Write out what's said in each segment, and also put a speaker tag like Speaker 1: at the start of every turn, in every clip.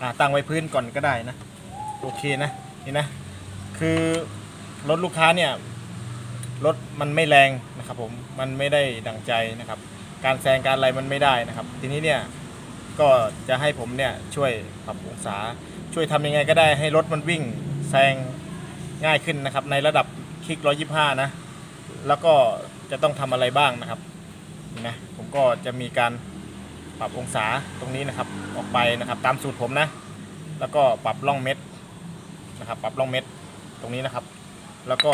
Speaker 1: อ่าตั้งไว้พื้นก่อนก็ได้นะโอเคนะนี่นะคือรถลูกค้าเนี่ยรถมันไม่แรงนะครับผมมันไม่ได้ดังใจนะครับ การแซงการอะไรมันไม่ได้นะครับ ทีนี้เนี่ยก็จะให้ผมเนี่ยช่วยปรับองศาช่วยทำยังไงก็ได้ให้รถมันวิ่งแซงง่ายขึ้นนะครับ ในระดับคลิก 125 นะ แล้วก็จะต้องทำอะไรบ้างนะครับนี่นะผมก็จะมีการ ปรับองศาตรงนี้นะครับออกไปนะครับ ตามสูตรผมนะ แล้วก็ปรับร่องเม็ดนะครับ ปรับร่องเม็ดตรงนี้นะครับ แล้วก็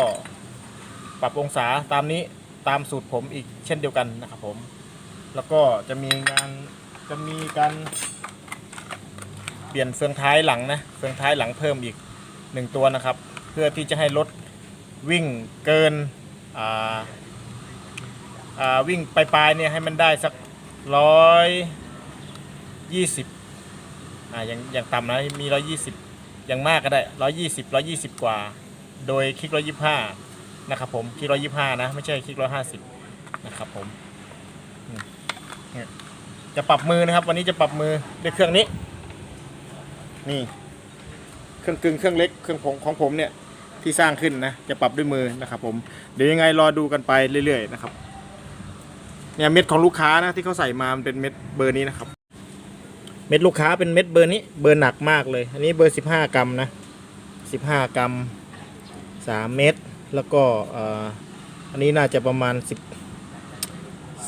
Speaker 1: ปรับองศาตามนี้ตามสูตรผมอีกเช่นเดียวกันนะครับผม แล้วก็จะมีงานจะมีการเปลี่ยนเฟืองท้ายหลังนะเฟืองท้ายหลังเพิ่มอีกหนึ่งตัวนะครับ เพื่อที่จะให้รถวิ่งเกินอ่าอ่าวิ่งปลายๆเนี่ยให้มันได้สัก ร้อยยี่สิบอ่าอย่างอย่างต่ำนะมี120อย่างมากก็ได้120 120กว่า โดยคลิก125นะครับผมคลิก125นะ ไม่ใช่คลิก150นะครับผมจะปรับมือนะครับ วันนี้จะปรับมือด้วยเครื่องนี้นี่เครื่องกึ่งเครื่องเล็กเครื่องของของผมเนี่ยที่สร้างขึ้นนะจะปรับด้วยมือนะครับผมเดี๋ยวยังไงรอดูกันไปเรื่อยๆนะครับ เนี่ยเม็ดของลูกค้านะที่เขาใส่มามันเป็นเม็ดเบอร์นี้นะครับ เม็ดลูกค้าเป็นเม็ดเบอร์นี้เบอร์หนักมากเลย อันนี้เบอร์15กรัมนะ15กรัม3เม็ดแล้วก็ออันนี้น่าจะประมาณ10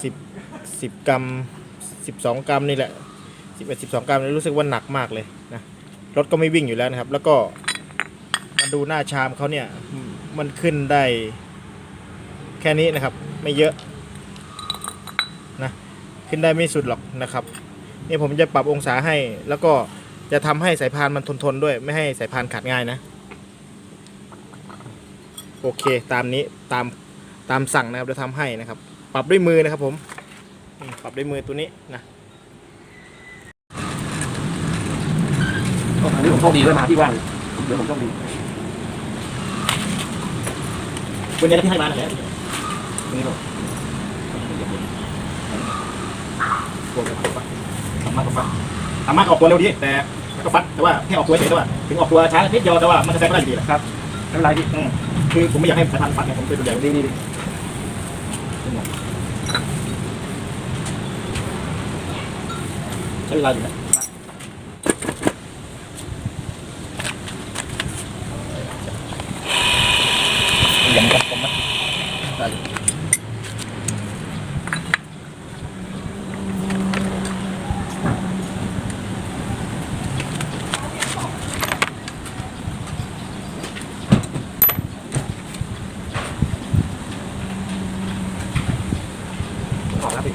Speaker 1: 10 10กรัม12กรัมนี่แหละ11 12กรัมรู้สึกว่าหนักมากเลยนะรถก็ไม่วิ่งอยู่แล้วนะครับ แล้วก็มาดูหน้าชามเขาเนี่ยมันขึ้นได้แค่นี้นะครับ ไม่เยอะ ขึ้นได้ไม่สุดหรอกนะครับนี่ผมจะปรับองศาให้ แล้วก็จะทำให้สายพานมันทนทนๆด้วย ไม่ให้สายพานขาดง่ายนะ โอเคตามนี้ตามตามสั่งนะครับจะทำให้นะครับ ปรับด้วยมือนะครับผมปรับด้วยมือตัวนี้นะ
Speaker 2: อันนี้ผมโชคดีด้วยมาที่ว่างเดี๋ยวผมโชคดี
Speaker 1: วันนี้ที่ให้มาไหน
Speaker 2: นี่หรอ ตัวกับตัวสามารถตัว
Speaker 1: สามารถออกตัวเร็วดีแต่ก็ฟัดแต่ว่าแค่ออกตัวเฉยแต่ว่าถึงออกตัวช้านิดเดียวแต่ว่ามันจะแซงไม่ได้อยู่ดีแหละ
Speaker 2: ครับไม่เป็นไรพี่
Speaker 1: อืมคือผมไม่อยากให้สายพานฟัดไงผมเป็นตัวใหญ่
Speaker 2: ดีดีดี
Speaker 1: ใช้เวลาอยู่นะ
Speaker 2: อย่างกับผมนะ ออกแล้วพี่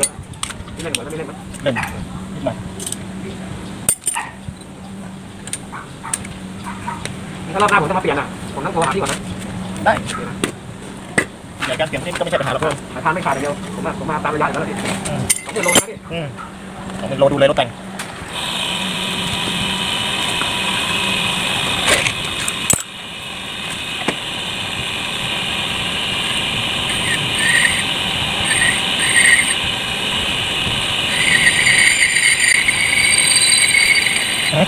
Speaker 2: นี่ เล่นเหมือนไม่เล่นมั้ย
Speaker 1: เล่นนิดหน่อย
Speaker 2: ถ้ารอบหน้าผมต้องมาเปลี่ยนอะ ผมต้องโทรหาพี่ก่อนนะ
Speaker 1: ได้ใหญ่การเปลี่ยนที่ก็ไม่ใช่ปัญหาหรอกเพิ่ม
Speaker 2: หาทานไม่ขาดเดียว ผมมาผมมาตามระยะอยู่แล้วพี่สองเดือนลงนะพี่
Speaker 1: อืมต้องเป็นโลดูเลยรถแต่ง ผมให้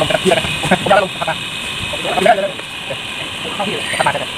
Speaker 1: ผมกระที่แล้วกันผมจะลงขับมาผมจะได้เลยเข้าที่ขับมาจะได้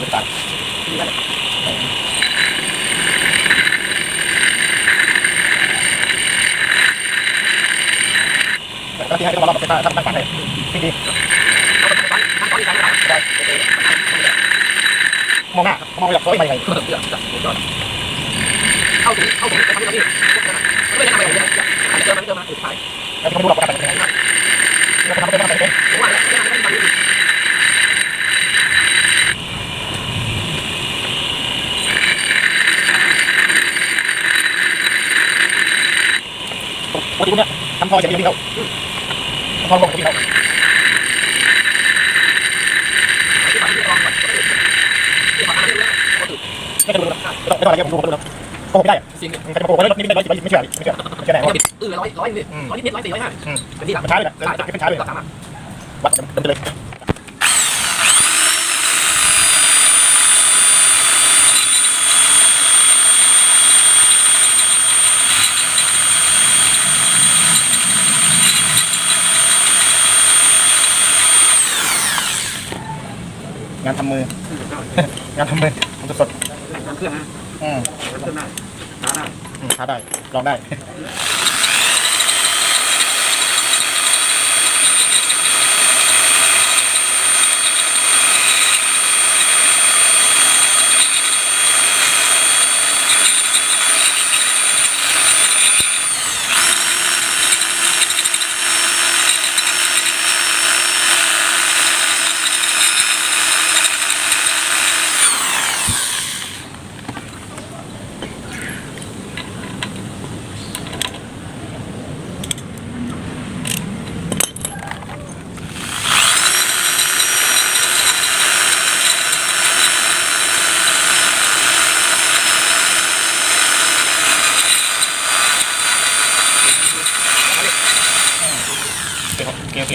Speaker 1: ไม่ตัด แต่ก็ที่ให้ต้องตั้งตั้งเลยที่ดี
Speaker 2: ตั้งต้นที่ไหนได้
Speaker 1: มองหน้ามองแบบเฮ้ยไปไง
Speaker 2: เออเดี๋ยวจับหัวเข้าถึงเข้าถึงจะทำที่นี่ไม่ได้ทำอะไรเลยเจอมาเจอมาสุดท้าย
Speaker 1: แล้วจะมาดูหลักประกันเป็นยังไงแล้วทำเป็นทำเป็น
Speaker 2: ผมว่าไม่ทำไม่ทำไม่ทำ
Speaker 1: ปกติเนี่ยทำทองอย่างเดียวนี่เขา ทองลงกับพี่เขา
Speaker 2: ที่ทำที่ลองก่อนที่ทำที่แล้วก็ถือ
Speaker 1: ไม่จะดูนะไม่ต้องไม่ร้องอะไรกันดูดูนะโอ้ไม่ได้
Speaker 2: สิ่ง
Speaker 1: ใครจะมาโกงแล้วนี่ไม่ได้ไม่เชื่อไม่เชื่อไม่เชื่อไหน
Speaker 2: ร้อ
Speaker 1: วะ
Speaker 2: ยเออร้อยร้อยนิดร้อยนิดร้อยสี่ร้อยห้าเป็นที่หลัก
Speaker 1: มันช้าเลยนะ
Speaker 2: ใช่ใช่
Speaker 1: เป็นช้าเลย
Speaker 2: ก็สามารถ
Speaker 1: วัดเดินไปเลย งานทำมือ งานทำมือมันสด
Speaker 2: น้ำเครื่องนะ
Speaker 1: ๆอืม
Speaker 2: น้ำเครื่องได้ช้าได้
Speaker 1: อืมช้าได้ลองได้ โอเคครับโอเคโอเค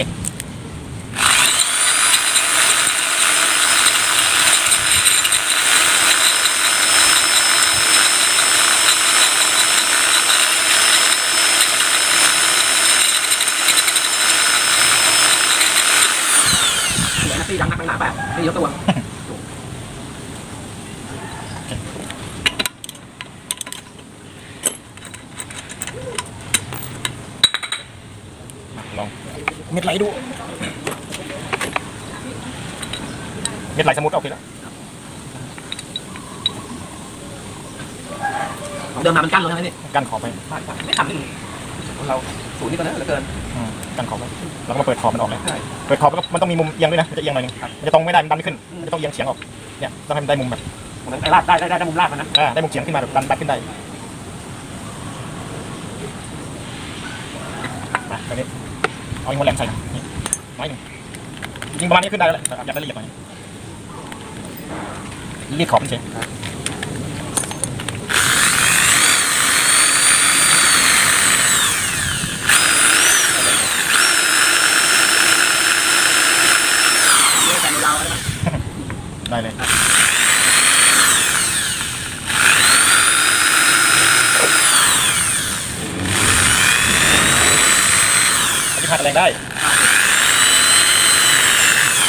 Speaker 2: เหลือนักตีดังนักหนาแบบตียกตัว
Speaker 1: ลอง เม็ดไหลดู เม็ดไหลสมุดโอเคแล้ว
Speaker 2: ของเดิมมามันกั้นลงใช่ไหมนี่
Speaker 1: กันขอบไป
Speaker 2: ไม่ทำนี่ของเราศูนย์นี่ก็นะเหลือเกิน
Speaker 1: อืมกันขอบไปแล้วก็มาเปิดขอบมันออกเลย
Speaker 2: ใช่
Speaker 1: เปิดขอบแล้วก็มันต้องมีมุมเอียงด้วยนะมันจะเอียงหน่อยหนึงมันจะตรงไม่ได้มันดันไม่ขึ้นมันจะต้องเอียงเฉียงออกเนี่ยต้องให้มันได้มุมแบบ
Speaker 2: ของนั้นไอ้ลาดได้ได้ได้มุมลาดมันนะ
Speaker 1: อ่าได้มุมเฉียงขึ้นมาแบบดันดันขึ้นได้มาตรงนี้ เอาอีกหัวแหลมใส่นี่น้อยหนึ่งยิงประมาณนี้ขึ้นได้แล้วแหละแต่อยากได้ละเอียดหน่อยรีบขอบมันเฉย
Speaker 2: เยอะแต่ยาวเลย
Speaker 1: ได้เลยอธิษฐาน แรงได้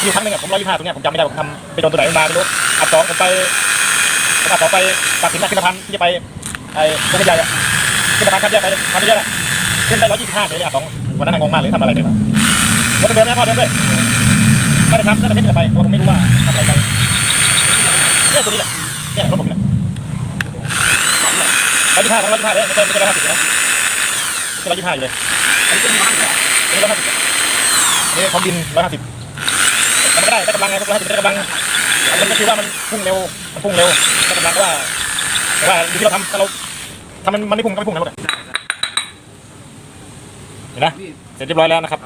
Speaker 1: อยู่ครั้งหนึงอะผมร้อยยี่ห้าตรงเนี้ยผมจำไม่ได้ผมทำไปโดนตัวไหนมาไม่รู้อัดสองผมไปผมอัดสองไปตัดสินขึ้นสะพานที่จะไปไอ้ตรงใหญ่อะขึ้นสะพานข้ามแยกไปทำไม่ได้ละขึ้นได้ร้อยยี่สิบห้าเลยอัดสองวันนั้นอะงงมากเลยทำอะไรไปวะรถเดินนะพ่อเดินด้วยไม่ได้ทำน่าจะไม่ได้ไปเพราะผมไม่รู้ว่าทำอะไรไปเนี่ยตัวนี้แหละเนี่ยรถผมเนี่ยร้อยยี่สิบห้าร้อยยี่ห้าเลยไม่ใช่ไม่ใช่ร้อยห้าสิบนะร้อยยี่สิบห้าอยู่เลย
Speaker 2: อันนี้เป็นบ้านแหละ
Speaker 1: นี่ร้อยห้าสิบนี่ของดินร้อยห้าสิบมันก็ได้ได้กำลังไงร้อยห้าสิบได้กำลังมันก็คือว่ามันพุ่งเร็วมันพุ่งเร็วได้กำลังว่าแต่ว่าอยู่ที่เราทำถ้าเราทำมันมันไม่พุ่งก็ไม่พุ่งนะรถเห็นนะเสร็จเรียบร้อยแล้วนะครับ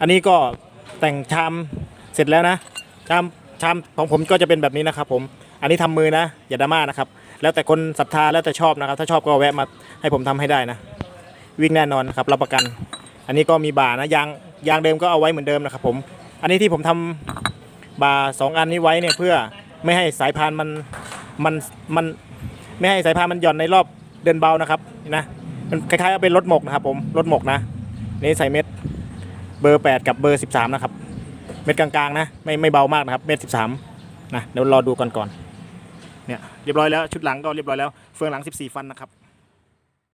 Speaker 1: อันนี้ก็แต่งชามเสร็จแล้วนะชามชามของผมก็จะเป็นแบบนี้นะครับ ผมอันนี้ทำมือนะอย่าดราม่านะครับ แล้วแต่คนศรัทธาแล้วแต่ชอบนะครับ ถ้าชอบก็แวะมาให้ผมทำให้ได้นะ วิ่งแน่นอนครับรับประกัน อันนี้ก็มีบ่านะยางยางเดิมก็เอาไว้เหมือนเดิมนะครับผมอันนี้ที่ผมทำบ่าสองอันนี้ไว้เนี่ยเพื่อไม่ให้สายพานมันมันมันไม่ให้สายพานมันหย่อนในรอบเดินเบานะครับนะมันคล้ายๆเอาเป็นรถหมกนะครับผมรถหมกนะนี่ใส่เม็ดเบอร์ 8 กับเบอร์ 13 นะครับ เม็ดกลางๆนะไม่ไม่เบามากนะครับเม็ด 13 นะเดี๋ยวรอดูก่อนก่อนเนี่ยเรียบร้อยแล้วชุดหลังก็เรียบร้อยแล้วเฟืองหลัง 14 ฟันนะครับ